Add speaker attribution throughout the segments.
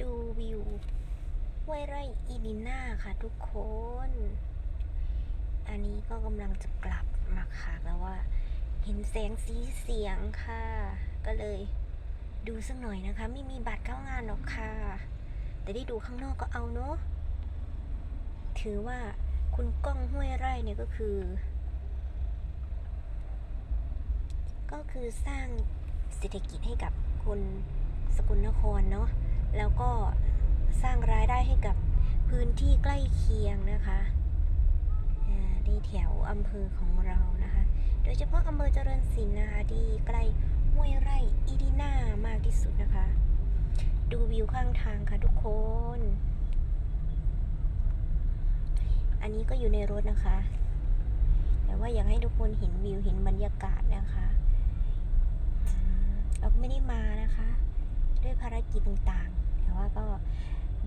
Speaker 1: ดูวิวห้วยไร่อีลิน่าค่ะทุกคน อันนี้ก็กำลังจะกลับมาค่ะแล้วว่า เห็นแสงสีเสียงค่ะ ก็เลยดูสักหน่อยนะคะ ไม่มีบัตรเข้างานหรอกค่ะ แต่ได้ดูข้างนอกก็เอาเนาะถือว่าคุณก้องห้วยไร่เนี่ยก็คือ ก็คือสร้างเศรษฐกิจให้กับคนสกลนครเนาะ แล้วก็สร้างรายได้ให้กับพื้นที่ใกล้เคียงนะคะในแถวอำเภอของเรานะคะ โดยเฉพาะอำเภอเจริญศิลป์นะคะที่ใกล้ห้วยไร่อีดีน่ามากที่สุดนะคะ ดูวิวข้างทางค่ะทุกคน อันนี้ก็อยู่ในรถนะคะ แต่ว่าอยากให้ทุกคนเห็นวิวเห็นบรรยากาศนะคะเราไม่ได้มานะคะ ด้วยภารกิจต่างๆ ว่าก็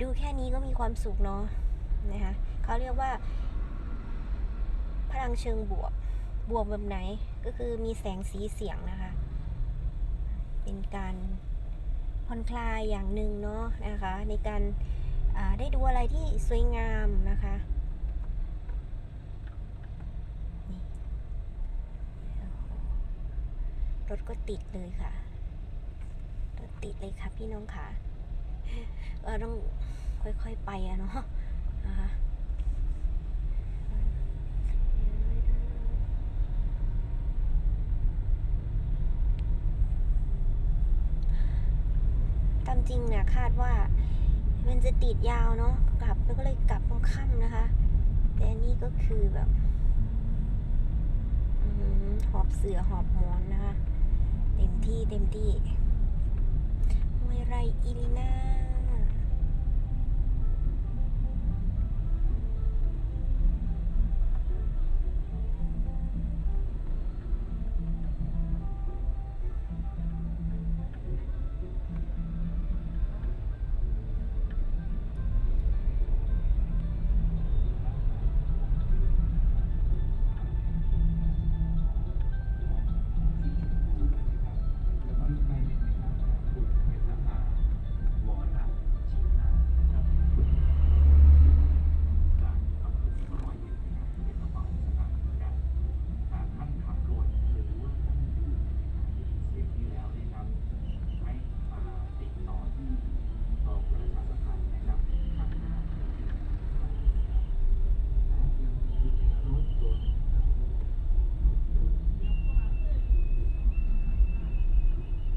Speaker 1: ดูแค่นี้ก็มีความสุขเนาะนะคะเขาเรียกว่า พลังเชิงบวก บวกแบบไหนก็คือมีแสงสีเสียงนะคะ เป็นการผ่อนคลายอย่างหนึ่งเนาะนะคะ ในการาได้ดูอะไรที่สวยงามนะคะรถก็ติดเลยค่ะ รถติดเลยค่ะพี่น้องค่ะ เออต้องค่อยๆไปอะเนาะนะคะตามจริงเนี่ยคาดว่ามันจะติดยาวเนาะกลับแล้วก็เลยกลับตรงค่ำนะคะ แต่อันนี้ก็คือแบบหอหอบเสือหอบหมอนนะคะ เต็มที่เต็มที่ 笑いいりな